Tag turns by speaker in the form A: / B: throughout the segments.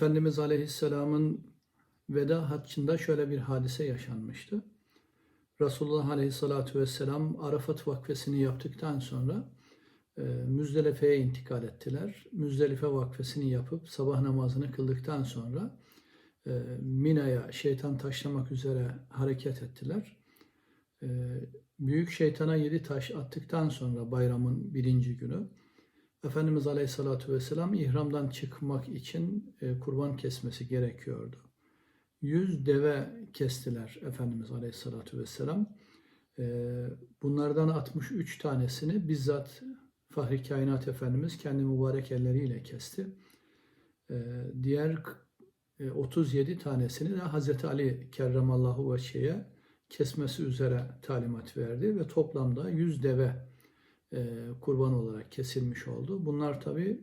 A: Efendimiz Aleyhisselam'ın veda haccında şöyle bir hadise yaşanmıştı. Resulullah Aleyhisselatü Vesselam Arafat vakfesini yaptıktan sonra e, Müzdelife'ye intikal ettiler. Müzdelife vakfesini yapıp sabah namazını kıldıktan sonra e, Mina'ya şeytan taşlamak üzere hareket ettiler. E, büyük şeytana yedi taş attıktan sonra bayramın birinci günü Efendimiz Aleyhisselatü Vesselam ihramdan çıkmak için e, kurban kesmesi gerekiyordu. Yüz deve kestiler Efendimiz Aleyhisselatü Vesselam. E, bunlardan 63 tanesini bizzat Fahri Kainat Efendimiz kendi mübarek elleriyle kesti. E, diğer e, 37 tanesini de Hazreti Ali Kerramallahu Veçhe'ye kesmesi üzere talimat verdi ve toplamda 100 deve kurban olarak kesilmiş oldu. Bunlar tabi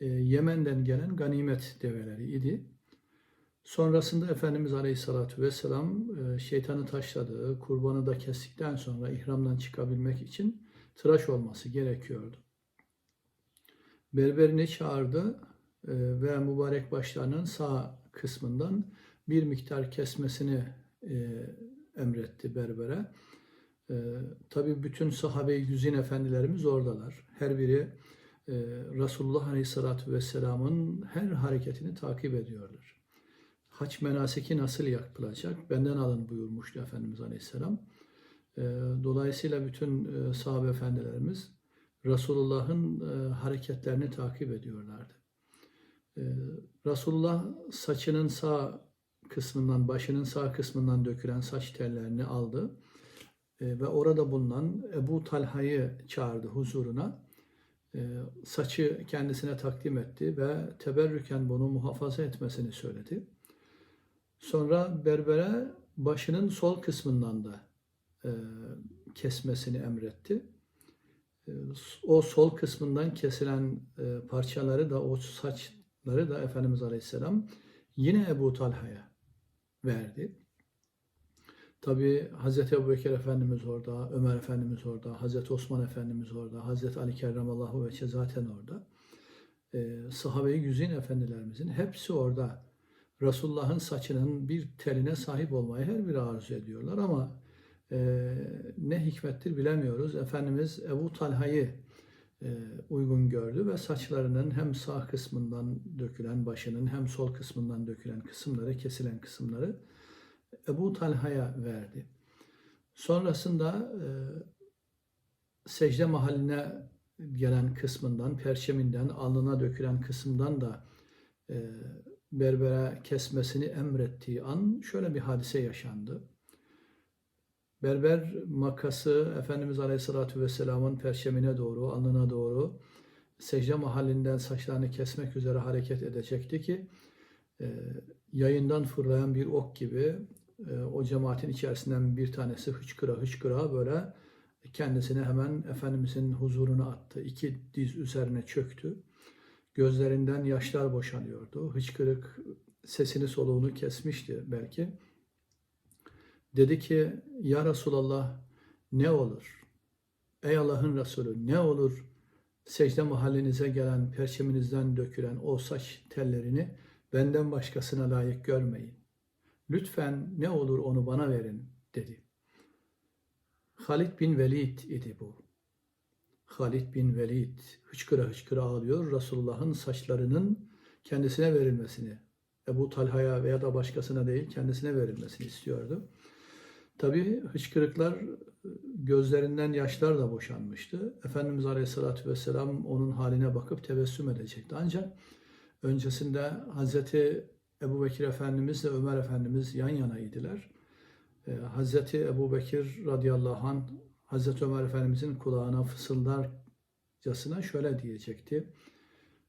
A: e, Yemen'den gelen ganimet develeri idi. Sonrasında Efendimiz Aleyhisselatü Vesselam e, şeytanı taşladığı, kurbanı da kestikten sonra ihramdan çıkabilmek için tıraş olması gerekiyordu. Berberini çağırdı e, ve mübarek başlarının sağ kısmından bir miktar kesmesini e, emretti berbere. E, Tabi bütün sahabe-i güzin efendilerimiz oradalar. Her biri e, Resulullah Aleyhisselatü Vesselam'ın her hareketini takip ediyorlar. Haç menasiki nasıl yapılacak? Benden alın buyurmuştu Efendimiz Aleyhisselam. E, dolayısıyla bütün e, sahabe efendilerimiz Resulullah'ın e, hareketlerini takip ediyorlardı. E, Resulullah saçının sağ kısmından, başının sağ kısmından dökülen saç tellerini aldı ve orada bulunan Ebu Talha'yı çağırdı huzuruna. E, saçı kendisine takdim etti ve teberrüken bunu muhafaza etmesini söyledi. Sonra berbere başının sol kısmından da e, kesmesini emretti. E, o sol kısmından kesilen e, parçaları da o saçları da Efendimiz Aleyhisselam yine Ebu Talha'ya verdi. Tabi Hazreti Ebu Bekir Efendimiz orada, Ömer Efendimiz orada, Hazreti Osman Efendimiz orada, Hazreti Ali Kerramallahu Veçhe zaten orada. Ee, Sahabe-i Güzin Efendilerimizin hepsi orada. Resulullah'ın saçının bir teline sahip olmayı her biri arzu ediyorlar ama e, ne hikmettir bilemiyoruz. Efendimiz Ebu Talha'yı e, uygun gördü ve saçlarının hem sağ kısmından dökülen başının hem sol kısmından dökülen kısımları, kesilen kısımları Ebu Talha'ya verdi. Sonrasında e, secde mahalline gelen kısmından, perçeminden, alnına dökülen kısımdan da e, berbere kesmesini emrettiği an şöyle bir hadise yaşandı. Berber makası Efendimiz Aleyhisselatü Vesselam'ın perçemine doğru, alnına doğru secde mahallinden saçlarını kesmek üzere hareket edecekti ki e, yayından fırlayan bir ok gibi o cemaatin içerisinden bir tanesi hıçkıra hıçkıra böyle kendisini hemen Efendimizin huzuruna attı. İki diz üzerine çöktü. Gözlerinden yaşlar boşanıyordu. Hıçkırık sesini soluğunu kesmişti belki. Dedi ki ya Resulallah ne olur? Ey Allah'ın Resulü ne olur secde mahallinize gelen perçeminizden dökülen o saç tellerini benden başkasına layık görmeyin. Lütfen ne olur onu bana verin dedi. Halid bin Velid idi bu. Halid bin Velid hıçkıra hıçkıra ağlıyor Resulullah'ın saçlarının kendisine verilmesini, Ebu Talha'ya veya da başkasına değil kendisine verilmesini istiyordu. Tabi hıçkırıklar gözlerinden yaşlar da boşanmıştı. Efendimiz Aleyhisselatü Vesselam onun haline bakıp tebessüm edecekti. Ancak öncesinde Hazreti Ebu Bekir Efendimiz ile Ömer Efendimiz yan yanaydılar. Ee, Hazreti Ebu Bekir radıyallahu anh Hazreti Ömer Efendimizin kulağına fısıldarcasına şöyle diyecekti.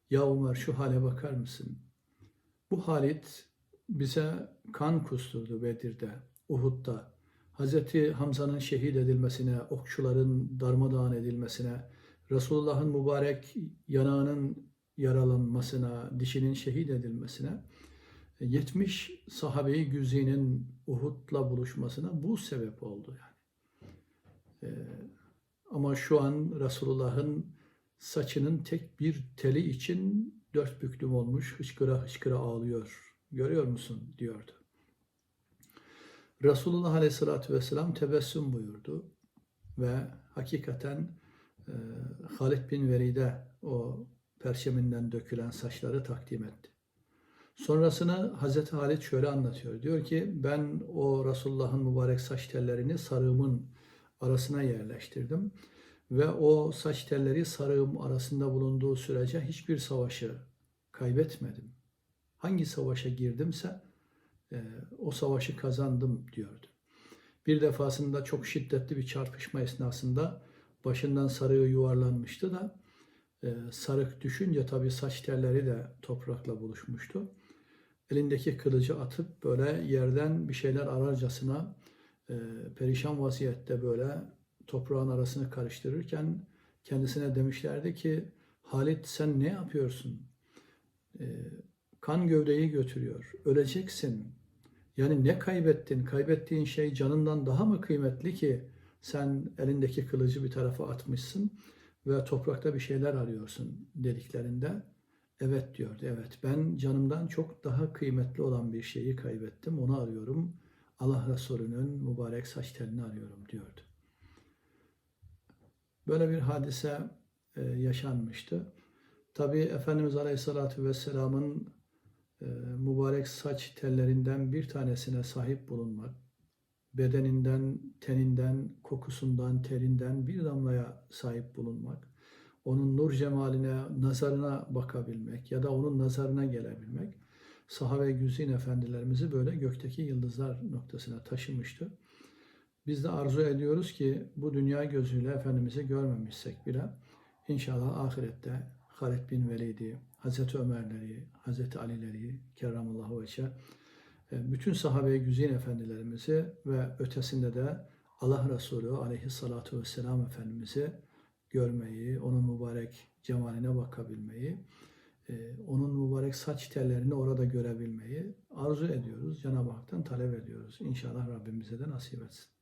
A: Ya Ömer şu hale bakar mısın? Bu Halit bize kan kusturdu Bedir'de, Uhud'da. Hazreti Hamza'nın şehit edilmesine, okçuların darmadağın edilmesine, Resulullah'ın mübarek yanağının yaralanmasına, dişinin şehit edilmesine 70 sahabeyi güzinin Uhud'la buluşmasına bu sebep oldu yani. Ee, ama şu an Resulullah'ın saçının tek bir teli için dört büklüm olmuş, hıçkıra hıçkıra ağlıyor. Görüyor musun? diyordu. Resulullah Aleyhisselatü Vesselam tebessüm buyurdu ve hakikaten e, Halid bin Velid'e o perçeminden dökülen saçları takdim etti. Sonrasını Hazreti Halid şöyle anlatıyor. Diyor ki ben o Resulullah'ın mübarek saç tellerini sarığımın arasına yerleştirdim. Ve o saç telleri sarığım arasında bulunduğu sürece hiçbir savaşı kaybetmedim. Hangi savaşa girdimse e, o savaşı kazandım diyordu. Bir defasında çok şiddetli bir çarpışma esnasında başından sarığı yuvarlanmıştı da e, sarık düşünce tabii saç telleri de toprakla buluşmuştu. Elindeki kılıcı atıp böyle yerden bir şeyler ararcasına e, perişan vaziyette böyle toprağın arasını karıştırırken kendisine demişlerdi ki Halit sen ne yapıyorsun? E, kan gövdeyi götürüyor. Öleceksin. Yani ne kaybettin? Kaybettiğin şey canından daha mı kıymetli ki sen elindeki kılıcı bir tarafa atmışsın ve toprakta bir şeyler arıyorsun dediklerinde evet diyordu. Evet ben canımdan çok daha kıymetli olan bir şeyi kaybettim. Onu arıyorum. Allah Resulü'nün mübarek saç telini arıyorum diyordu. Böyle bir hadise e, yaşanmıştı. Tabi Efendimiz Aleyhisselatü Vesselam'ın e, mübarek saç tellerinden bir tanesine sahip bulunmak, bedeninden, teninden, kokusundan, terinden bir damlaya sahip bulunmak, onun nur cemaline, nazarına bakabilmek ya da onun nazarına gelebilmek, sahabe güzin efendilerimizi böyle gökteki yıldızlar noktasına taşımıştı. Biz de arzu ediyoruz ki bu dünya gözüyle Efendimiz'i görmemişsek bile inşallah ahirette Halid bin Velid'i, Hazreti Ömerleri, Hazreti Ali'leri, kerramallahu veçe, bütün sahabe güzin efendilerimizi ve ötesinde de Allah Resulü aleyhissalatu vesselam Efendimiz'i görmeyi, onun mübarek cemaline bakabilmeyi, onun mübarek saç tellerini orada görebilmeyi arzu ediyoruz. Cenab-ı Hak'tan talep ediyoruz. İnşallah Rabbimize de nasip etsin.